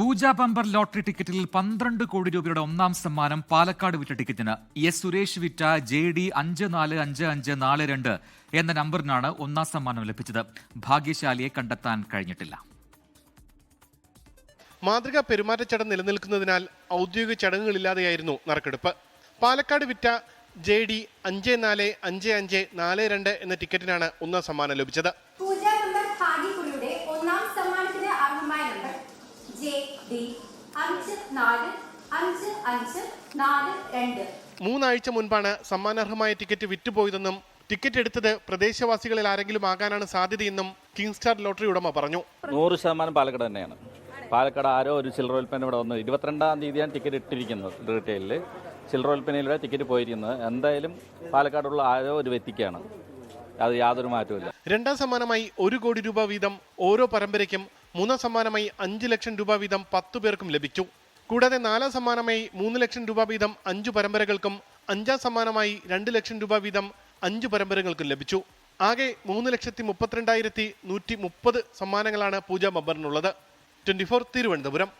പൂജ bumper lottery ടിക്കറ്റിൽ പന്ത്രണ്ട് കോടി രൂപയുടെ ഒന്നാം സമ്മാനം പാലക്കാട് വിറ്റ ടിക്കറ്റിന്. എസ് സുരേഷ് വിറ്റ ജെ ഡി അഞ്ച് നാല് അഞ്ച് അഞ്ച് നാല് രണ്ട് എന്ന നമ്പറിനാണ് ഒന്നാം സമ്മാനം ലഭിച്ചത്. ഭാഗ്യശാലിയെ കണ്ടെത്താൻ കഴിഞ്ഞിട്ടില്ല. മാതൃകാ പെരുമാറ്റച്ചടം നിലനിൽക്കുന്നതിനാൽ ഔദ്യോഗിക ചടങ്ങുകളില്ലാതെയായിരുന്നു നറുക്കെടുപ്പ്. പാലക്കാട് വിറ്റ ജെ ഡി അഞ്ച് നാല് അഞ്ച് അഞ്ച് നാല് രണ്ട് എന്ന ടിക്കറ്റിനാണ് ഒന്നാം സമ്മാനം ലഭിച്ചത്. ഡി. അഞ്ച് നാല് അഞ്ച് അഞ്ച് നാല് രണ്ട്. മൂന്നാഴ്ച മുൻപാണ് സമ്മാനാർഹമായ ടിക്കറ്റ് വിറ്റുപോയതെന്നും ടിക്കറ്റ് എടുത്തത് പ്രദേശവാസികളിൽ ആരെങ്കിലും ആകാനാണ് സാധ്യതയെന്നും കിങ് സ്റ്റാർ ലോട്ടറി ഉടമ പറഞ്ഞു. നൂറ് ശതമാനം പാലക്കാട് തന്നെയാണ്. പാലക്കാട് ആരോ ഒരു ചില്ലറ ഉൽപ്പന്നം ഇവിടെ വന്നു ഇരുപത്തിരണ്ടാം തീയതിയാണ് ടിക്കറ്റ് ഇട്ടിരിക്കുന്നത് റീറ്റെയിലിൽ ചില്ലറ ഉൽപ്പന്നയിലൂടെ ടിക്കറ്റ് പോയിരിക്കുന്നത്. എന്തായാലും പാലക്കാടുള്ള ആരോ ഒരു വ്യക്തിക്കാണ്. അത് യാതൊരു മാറ്റവും രണ്ടാം സമ്മാനമായി ഒരു കോടി രൂപ വീതം ഓരോ പരമ്പരയ്ക്കും മൂന്നാം സമ്മാനമായി അഞ്ച് ലക്ഷം രൂപ വീതം പത്തു പേർക്കും ലഭിച്ചു. കൂടാതെ നാലാം സമ്മാനമായി മൂന്ന് ലക്ഷം രൂപ വീതം അഞ്ചു പരമ്പരകൾക്കും അഞ്ചാം സമ്മാനമായി രണ്ട് ലക്ഷം രൂപ വീതം അഞ്ചു പരമ്പരകൾക്കും ലഭിച്ചു. ആകെ മൂന്ന് ലക്ഷത്തി മുപ്പത്തിരണ്ടായിരത്തി നൂറ്റി മുപ്പത് സമ്മാനങ്ങളാണ് പൂജ ബബ്ബറിനുള്ളത്. Twenty four Thiruvananthapuram.